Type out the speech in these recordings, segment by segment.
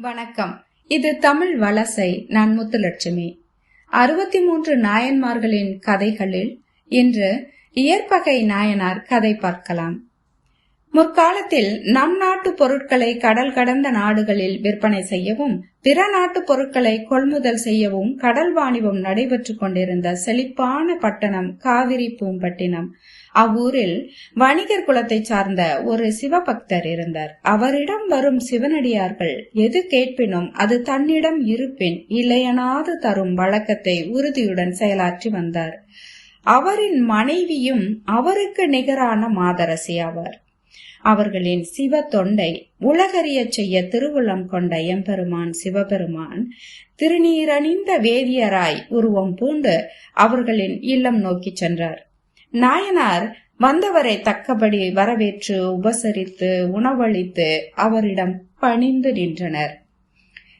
வணக்கம். இது தமிழ் வலசை நான் முத்துலட்சுமி. அறுபத்தி மூன்று நாயன்மார்களின் கதைகளில் இன்று இயற்பகை நாயனார் கதை பார்க்கலாம். முற்காலத்தில் நம் நாட்டு பொருட்களை கடல் கடந்த நாடுகளில் விற்பனை செய்யவும் பிற நாட்டு பொருட்களை கொள்முதல் செய்யவும் கடல் வாணிபம் நடைபெற்றுக் கொண்டிருந்த செழிப்பான பட்டணம் காவிரி பூம்பட்டினம். அவ்வூரில் வணிகர் குலத்தை சார்ந்த ஒரு சிவபக்தர் இருந்தார். அவரிடம் வரும் சிவனடியார்கள் எது கேட்பினும் அது தன்னிடம் இருப்பின் இல்லையனாது தரும் வழக்கத்தை உறுதியுடன் செயலாற்றி வந்தார். அவரின் மனைவியும் அவருக்கு நிகரான மாதரசி ஆவார். அவர்களின் சிவ தொண்டை உலகறிய செய்ய திருவுளம் கொண்ட எம்பெருமான் சிவபெருமான் திருநீரணிந்த வேதியராய் உருவம் பூண்டு அவர்களின் இல்லம் நோக்கி சென்றார். நாயனார் வந்தவரை தக்கபடி வரவேற்று உபசரித்து உணவளித்து அவரிடம் பணிந்து நின்றனர்.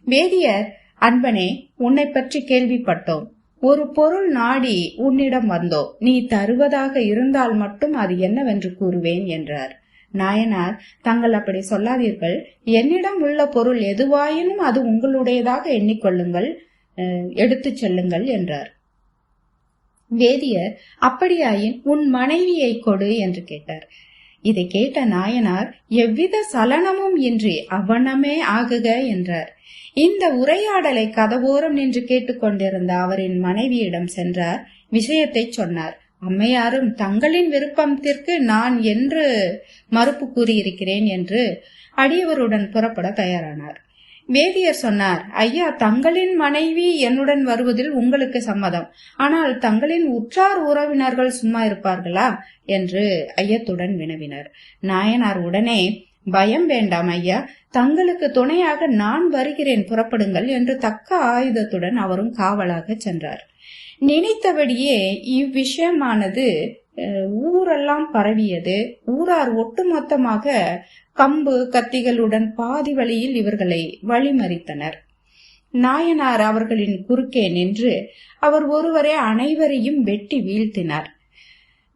வேதியர் அன்பனே உன்னை பற்றி கேள்விப்பட்டோம். ஒரு பொருள் நாடி உன்னிடம் வந்தோம் நீ தருவதாக இருந்தால் மட்டும் அது என்னவென்று கூறுவேன் என்றார். நாயனார் தங்கள் அப்படி சொல்லாதீர்கள். என்னிடம் உள்ள பொருள் எதுவாயினும் அது உங்களுடையதாக எண்ணிக்கொள்ளுங்கள் எடுத்துச் செல்லுங்கள் என்றார். வேதியர் அப்படியாயின் உன் மனைவியை கொடு என்று கேட்டார். இதை கேட்ட நாயனார் எவ்வித சலனமும் இன்றி அவனமே ஆகுக என்றார். இந்த உரையாடலை கதவோரம் நின்று கேட்டுக்கொண்டிருந்த அவரின் மனைவியிடம் சென்றார். விஷயத்தை சொன்னார். அம்மையாரும் தங்களின் விருப்பத்திற்கு நான் என்று மறுப்பு கூறியிருக்கிறேன் என்று அடியவருடன் புறப்பட தயாரானார். வேதியர் சொன்னார் ஐயா தங்களின் மனைவி என்னுடன் வருவதில் உங்களுக்கு சம்மதம். ஆனால் தங்களின் உற்றார் உறவினர்கள் சும்மா இருப்பார்களா? என்று ஐயத்துடன் வினவினர். நாயனார் உடனே பயம் வேண்டாம் ஐயா தங்களுக்கு துணையாக நான் வருகிறேன் புறப்படுங்கள் என்று தக்க ஆயுதத்துடன் அவரும் காவலாக சென்றார். நினைத்தபடியே இவ்விஷயமானது ஊரெல்லாம் பரவியது. ஊரார் ஒட்டுமொத்தமாக கம்பு கத்திகளுடன் பாதி வழியில் இவர்களை வழிமறித்தனர். நாயனார் அவர்களின் குறுக்கே நின்று அவர் ஒருவரே அனைவரையும் வெட்டி வீழ்த்தினார்.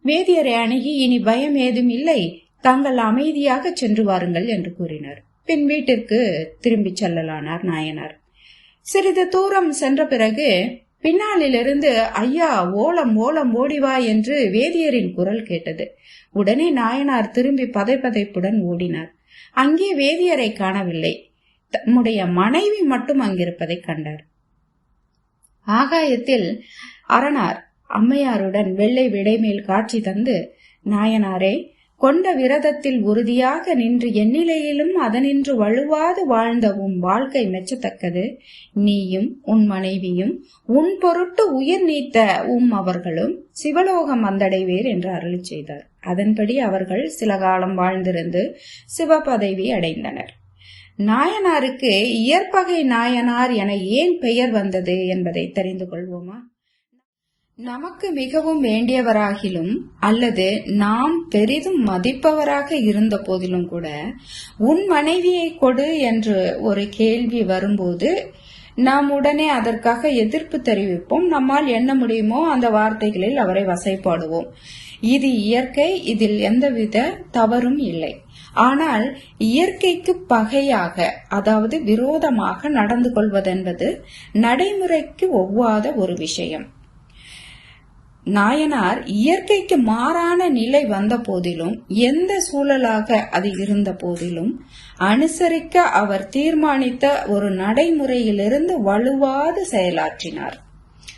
வேதியரை அணுகி இனி பயம் ஏதும் இல்லை தாங்கள் அமைதியாக சென்று வாருங்கள் என்று கூறினார். பின் வீட்டிற்கு திரும்பிச் செல்லலானார் நாயனார். சிறிது தூரம் சென்ற பிறகு பின்னாலிலிருந்து ஐயா ஓலம் ஓலம் ஓடிவா என்று வேதியரின் குரல் கேட்டது. உடனே நாயனார் திரும்பி பதைப்பதைப்புடன் ஓடினார். அங்கே வேதியரை காணவில்லை. தம்முடைய மனைவி மட்டும் அங்கிருப்பதை கண்டார். ஆகாயத்தில் அரணார் அம்மையாருடன் வெள்ளை விடைமேல் காட்சி தந்து நாயனாரே கொண்ட விரதத்தில் உறுதியாக நின்று எந்நிலையிலும் அதனின்று வலுவாது வாழ்ந்த உன் வாழ்க்கை மெச்சத்தக்கது. நீயும் உன் மனைவியும் உன் பொருட்டு உயிர் நீத்த உம் அவர்களும் சிவலோகம் வந்தடைவேர் என்று அருள் செய்தார். அதன்படி அவர்கள் சில காலம் வாழ்ந்திருந்து சிவ பதவி அடைந்தனர். நாயனாருக்கு இயற்பகை நாயனார் என ஏன் பெயர் வந்தது என்பதை தெரிந்து கொள்வோமா? நமக்கு மிகவும் வேண்டியவராகிலும் அல்லது நாம் பெரிதும் மதிப்பவராக இருந்த போதிலும் கூட உன் மனைவியை கொடு என்று ஒரு கேள்வி வரும்போது நாம் உடனே அதற்காக எதிர்ப்பு தெரிவிப்போம். நம்மால் என்ன முடியுமோ அந்த வார்த்தைகளில் அவரை வசைப்பாடுவோம். இது இயற்கை இதில் எந்தவித தவறும் இல்லை. ஆனால் இயற்கைக்கு பகையாக அதாவது விரோதமாக நடந்து கொள்வதென்பது நடைமுறைக்கு ஒவ்வாத ஒரு விஷயம். நாயனார் இயற்கைக்கு மாறான நிலை வந்த போதிலும் எந்த சூழலாக அது இருந்த போதிலும் அனுசரிக்க அவர் தீர்மானித்த ஒரு நடைமுறையிலிருந்து வலுவாது செயலாற்றினார்.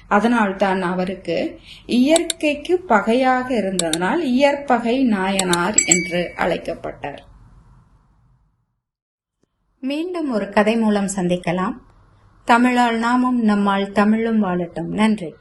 அதனால் தான் அவருக்கு இயற்கைக்கு பகையாக இருந்ததனால் இயற்பகை நாயனார் என்று அழைக்கப்பட்டார். மீண்டும் ஒரு கதை மூலம் சந்திக்கலாம். தமிழால் நாமும் நம்மால் தமிழும் வாழட்டும். நன்றி.